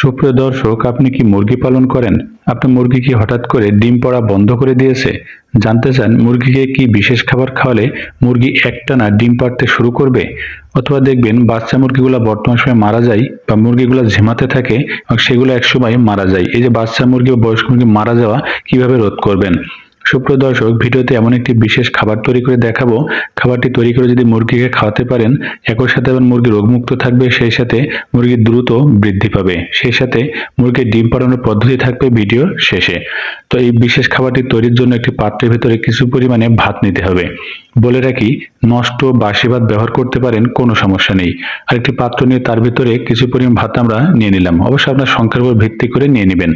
সুপ্রিয় দর্শক, আপনি কি মুরগি পালন করেন? আপনার মুরগি কি হঠাৎ করে ডিম পড়া বন্ধ করে দিয়েছে? জানতে চান মুরগিকে কি বিশেষ খাবার খাওয়ালে মুরগি একটানা ডিম পাড়তে শুরু করবে? অথবা দেখবেন বাচ্চা মুরগিগুলো বর্তমান সময়ে মারা যায় বা মুরগিগুলো ঝিমাতে থাকে সেগুলো একসময় মারা যায়। এই যে বাচ্চা মুরগি ও বয়স্ক মুরগি মারা যাওয়া কীভাবে রোধ করবেন? সুপ্রিয় দর্শক, ভিডিওতে এমন একটি বিশেষ খাবার তৈরি করে দেখাবো। খাবারটি তৈরি করে যদি মুরগিকে খাওয়াতে পারেন, একই সাথে আবার মুরগি রোগমুক্ত থাকবে, সেই সাথে মুরগি দ্রুত বৃদ্ধি পাবে। সেই সাথে মুরগির ডিম পাড়ানোর পদ্ধতি থাকবে ভিডিও শেষে। তো এই বিশেষ খাবারটি তৈরির জন্য একটি পাত্রের ভেতরে কিছু পরিমাণে ভাত নিতে হবে। বলে রাখি, নষ্ট বাসি ভাত ব্যবহার করতে পারেন, কোনো সমস্যা নেই। আর একটি পাত্র নিয়ে তার ভিতরে কিছু পরিমাণ ভাত আমরা নিয়ে নিলাম। অবশ্যই আপনার সংখ্যার উপর ভিত্তি করে নিয়ে নেবেন।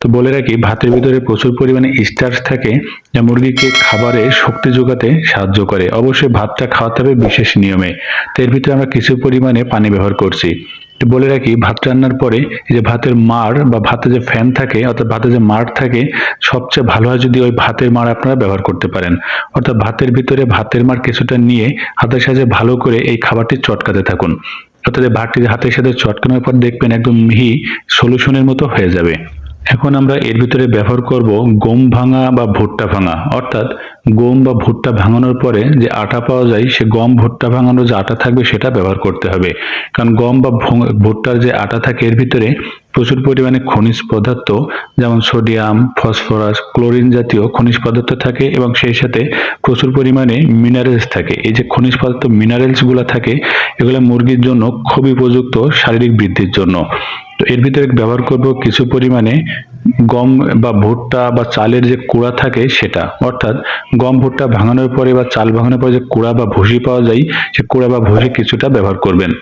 তো বলে রাখি, ভাতের ভিতরে প্রচুর পরিমাণে স্টার্চ থাকে যা মুরগিকে খাবারে শক্তি যোগাতে সাহায্য করে। অবশ্যই ভাতটা খাওয়াতে হবে বিশেষ নিয়মে। তো এর ভিতরে আমরা কিছু পরিমাণে পানি ব্যবহার করছি। তো বলে রাখি, ভাত রান্নার পরে যে ভাতের মার বা ভাতে যে ফ্যান থাকে, অর্থাৎ ভাতে যে মার থাকে, সবচেয়ে ভালো হয় যদি ওই ভাতের মার আপনারা ব্যবহার করতে পারেন। অর্থাৎ ভাতের ভিতরে ভাতের মার কিছুটা নিয়ে হাতের সাহায্যে ভালো করে এই খাবারটি চটকাতে থাকুন। অর্থাৎ ভাতটি হাতের সাথে চটকানোর পর দেখবেন একদম মিহি সলিউশনের মতো হয়ে যাবে। এখন আমরা এর ভিতরে ব্যবহার করব গম ভাঙা বা ভুট্টা ভাঙা। অর্থাৎ গম বা ভুট্টা ভাঙানোর পরে যে আটা পাওয়া যায়, সে গম, ভুট্টা ভাঙানোর যে আটা থাকবে, সেটা ব্যবহার করতে হবে। কারণ গম বা ভুট্টার যে আটা থাকে, এর ভিতরে প্রচুর পরিমাণে খনিজ পদার্থ, যেমন সোডিয়াম, ফসফরাস, ক্লোরিন জাতীয় খনিজ পদার্থ থাকে এবং সেই সাথে প্রচুর পরিমাণে মিনারেলস থাকে। এই যে খনিজ পদার্থ, মিনারেলসগুলো থাকে, এগুলো মুরগির জন্য খুবই উপযুক্ত শারীরিক বৃদ্ধির জন্য। তো এর ভিতরে ব্যবহার করব কিছু পরিমাণে গম বা ভুট্টা বা চালের যে কুড়া থাকে সেটা। অর্থাৎ গম, ভুট্টা ভাঙানোর পরে বা চাল ভাঙানোর পরে যে কুড়া বা ভুসি পাওয়া যায়, সে কুড়া বা ভুসি কিছুটা ব্যবহার করবেন।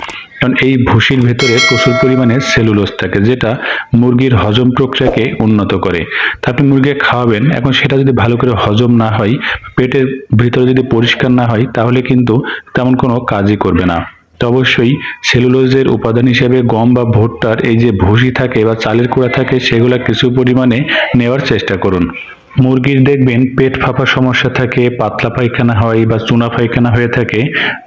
কারণ এই ভুসির ভেতরে প্রচুর পরিমাণে সেলুলোজ থাকে, যেটা মুরগির হজম প্রক্রিয়াকে উন্নত করে। তা আপনি মুরগিকে খাওয়াবেন, এখন সেটা যদি ভালো করে হজম না হয়, পেটের ভিতরে যদি পরিষ্কার না হয়, তাহলে কিন্তু তেমন কোনো কাজই করবে না। তো অবশ্যই সেলুলোজের উপাদান হিসেবে গম বা ভুট্টার এই যে ভুসি থাকে বা চালের কুড়া থাকে, সেগুলো কিছু পরিমাণে নেওয়ার চেষ্টা করুন। মুরগির দেখবেন পেট ফাঁপা সমস্যা থাকে, পাতলা পায়খানা হয় বা চুনা পায়খানা হয়ে থাকে,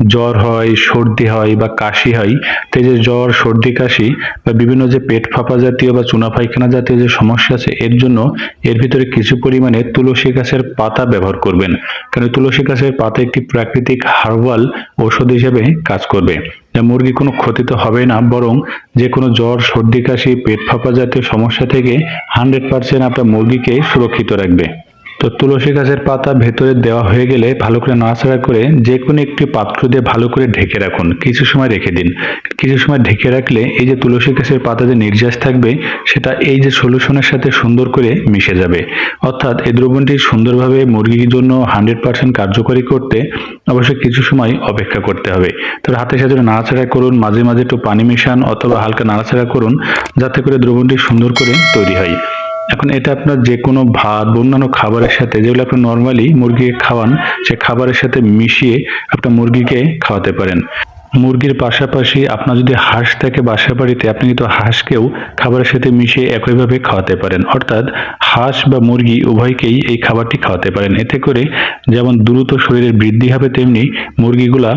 জ্বর হয়, সর্দি হয় বা কাশি হয়, তো যে জ্বর, সর্দি, কাশি বা বিভিন্ন যে পেট ফাঁপা জাতীয় বা চুনা পায়খানা জাতীয় যে সমস্যা আছে, এর জন্য এর ভিতরে কিছু পরিমাণে তুলসী গাছের পাতা ব্যবহার করবেন। কারণ তুলসী গাছের পাতা একটি প্রাকৃতিক হার্বাল ঔষধ হিসেবে কাজ করবে। মুরগি কোনো ক্ষতি তো হবে না, বরং যে কোনো জ্বর, সর্দি, কাশি, পেট ফাঁপা জাতীয় সমস্যা থেকে হান্ড্রেড পার্সেন্ট আপনার মুরগিকে সুরক্ষিত রাখবে। তো তুলসী গাছের পাতা ভেতরে দেওয়া হয়ে গেলে ভালো করে নাড়াচাড়া করে যে কোনো একটি পাত্র দিয়ে ভালো করে ঢেকে রাখুন। কিছু সময় রেখে দিন। কিছু সময় ঢেকে রাখলে এই যে তুলসী গাছের পাতা যে নির্যাস থাকবে, সেটা এই যে সলিউশনের সাথে সুন্দর করে মিশে যাবে। অর্থাৎ এই দ্রবণটি সুন্দরভাবে মুরগির জন্য হান্ড্রেড পার্সেন্ট কার্যকরী করতে অবশ্যই কিছু সময় অপেক্ষা করতে হবে। তো হাতের সাথে নাড়াচাড়া করুন, মাঝে মাঝে একটু পানি মেশান অথবা হালকা নাড়াচাড়া করুন, যাতে করে দ্রবণটি সুন্দর করে তৈরি হয়। এখন এটা আপনার যে কোনো ভাত অন্যান্য খাবারের সাথে, যেগুলো আপনি নর্মালি মুরগিকে খাওয়ান, সে খাবারের সাথে মিশিয়ে আপনার মুরগিকে খাওয়াতে পারেন। মুরগির পাশাপাশি আপনার যদি হাঁস থাকে বাসা বাড়িতে আপনি কিন্তু হাঁসকেও খাবারের সাথে মিশিয়ে একইভাবে খাওয়াতে পারেন। অর্থাৎ হাঁস বা মুরগি উভয়কেই এই খাবারটি খাওয়াতে পারেন। এতে করে যেমন দ্রুত শরীরের বৃদ্ধি হবে, তেমনি মুরগিগুলা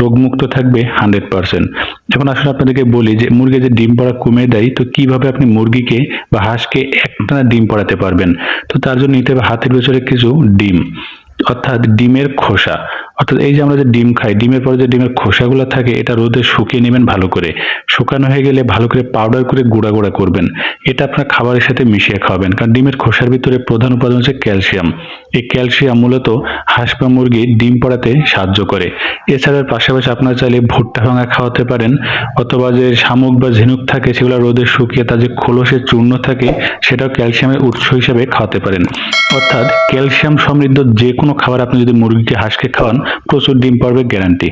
রোগমুক্ত থাকবে হান্ড্রেড পার্সেন্ট। এখন আসলে আপনাদেরকে বলি যে, মুরগি যে ডিম পড়া কমে দেয়, তো কীভাবে আপনি মুরগিকে বা হাঁসকে একটানা ডিম পড়াতে পারবেন? তো তার জন্য নিতে হবে হাতের ভেতরে কিছু ডিম, অর্থাৎ ডিমের খোসা। অর্থাৎ এই যে আমরা যে ডিম খাই, ডিমের পরে যে ডিমের খোসাগুলো থাকে, এটা রোদে শুকিয়ে নেবেন ভালো করে। শুকানো হয়ে গেলে ভালো করে পাউডার করে গুঁড়া গুঁড়া করবেন। এটা আপনার খাবারের সাথে মিশিয়ে খাওয়াবেন। কারণ ডিমের খোসার ভিতরে প্রধান উপাদান হচ্ছে ক্যালসিয়াম। এই ক্যালসিয়াম মূলত হাঁস বা মুরগি ডিম পড়াতে সাহায্য করে। এছাড়ার পাশাপাশি আপনারা চাইলে ভুট্টা ভাঙা খাওয়াতে পারেন, অথবা যে শামুক বা ঝিনুক থাকে সেগুলো রোদে শুকিয়ে তা যে খোলসের চূর্ণ থাকে সেটাও ক্যালসিয়ামের উৎস হিসেবে খাওয়াতে পারেন। অর্থাৎ ক্যালসিয়াম সমৃদ্ধ যে কোনো খাবার আপনি যদি মুরগিকে, হাঁসকে খাওয়ান, প্রচুর ডিম পড়বে গ্যারান্টি।